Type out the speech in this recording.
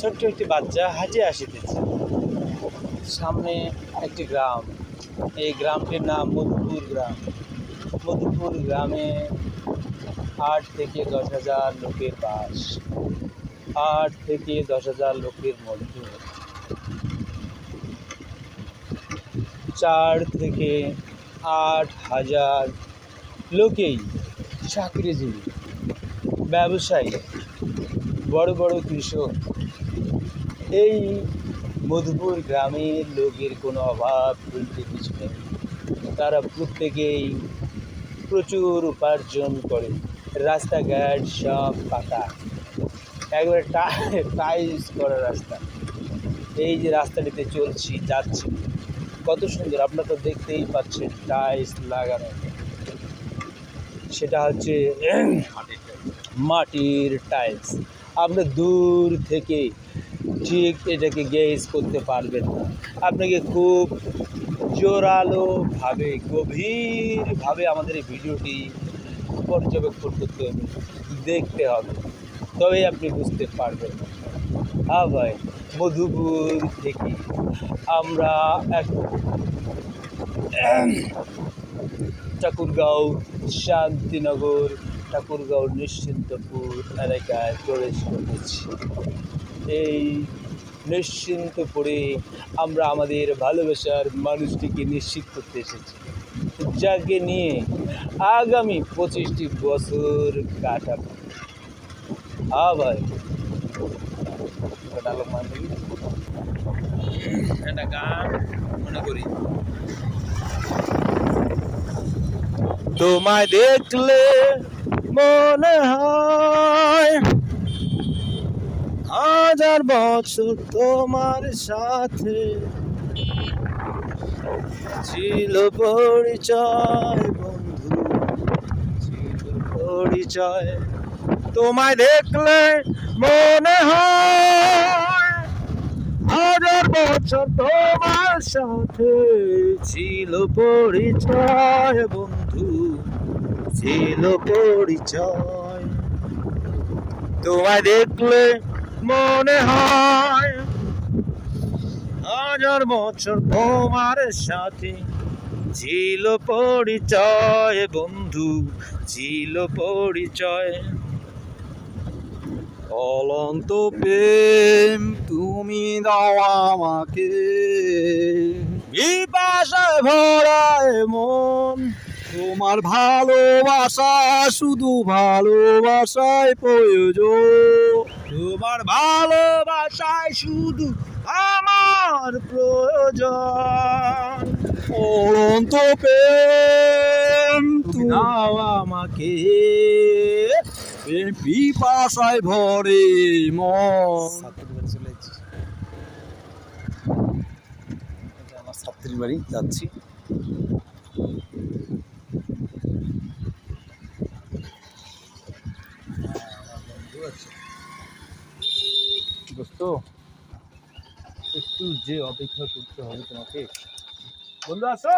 ছোট্ট একটি বাচ্চা হাঁটে আসিতেছে সামনে একটি গ্রাম। এই গ্রামটির নাম মধুপুর গ্রাম। মধুপুর গ্রামে আট থেকে দশ হাজার লোকের বাস। আট থেকে দশ হাজার লোকের মধ্যে। চার থেকে আট হাজার লোকেই চাকরিজীবী, ব্যবসায়ী, বড় বড় কৃষক এই মধুপুর গ্রামের লোকের কোনো অভাব বলতে কিছু নেই। তারা প্রত্যেকেই প্রচুর উপার্জন করে। রাস্তাঘাট সব পাকা। একবারে টাইলস করা রাস্তা। এই যে রাস্তাটিতে চলছি, যাচ্ছি। কত সুন্দর, আপনারা তো দেখতেই পাচ্ছেন টাইলস লাগানো। সেটা হচ্ছে মাটির টাইলস। আপনি দূর থেকে ঠিক এটাকে গেজ করতে পারবেন না। আপনাকে খুব জোরালোভাবে, গভীরভাবে আমাদের এই ভিডিওটি পর্যবেক্ষণ করতে হবে, দেখতে হবে। তবেই আপনি বুঝতে পারবেন। হ্যাঁ ভাই, মধুপুর থেকে আমরা এক ঠাকুরগাঁও শান্তিনগর ঠাকুরগাঁও নিশ্চিন্তপুর এলাকায় প্রবেশ করেছি। এই নিশ্চিন্তপুরে আমরা আমাদের ভালোবাসার মানুষটিকে নিশ্চিত করতে এসেছি। যাকে নিয়ে আগামী পঁচিশটি বছর কাটাবো। ভাই দিবি? একটা গান মনে করি। তোমায় দেখলে মনে হয় হাজার বছর তোমার সাথে ছিল পরিচয়, বন্ধু। ছিল পরিচয়। তোমায় দেখলে মনে হয় হাজার বছর তোমার সাথে ছিল পরিচয়, বন্ধু। ছিল পরিচয়। তোমায় দেখলে মনে হয় হাজার বছর তোমার সাথে ছিল পরিচয়, বন্ধু, ছিল পরিচয়। অলন্ত প্রেম তুমি দাও আমাকে। বিপাশায় ভরায় মন তোমার ভালোবাসা শুধু ভালোবাসায় প্রয়োজন। তোমার ভালোবাসায় শুধু আমার প্রয়োজন। অনন্ত প্রেম আমাকে। প্রেম পিপাসায় ভরে মন। আমার বাড়ি যাচ্ছি। দোস্ত একটু যে অপেক্ষা করতে হবে তোমাকে। বন্ধু আসো।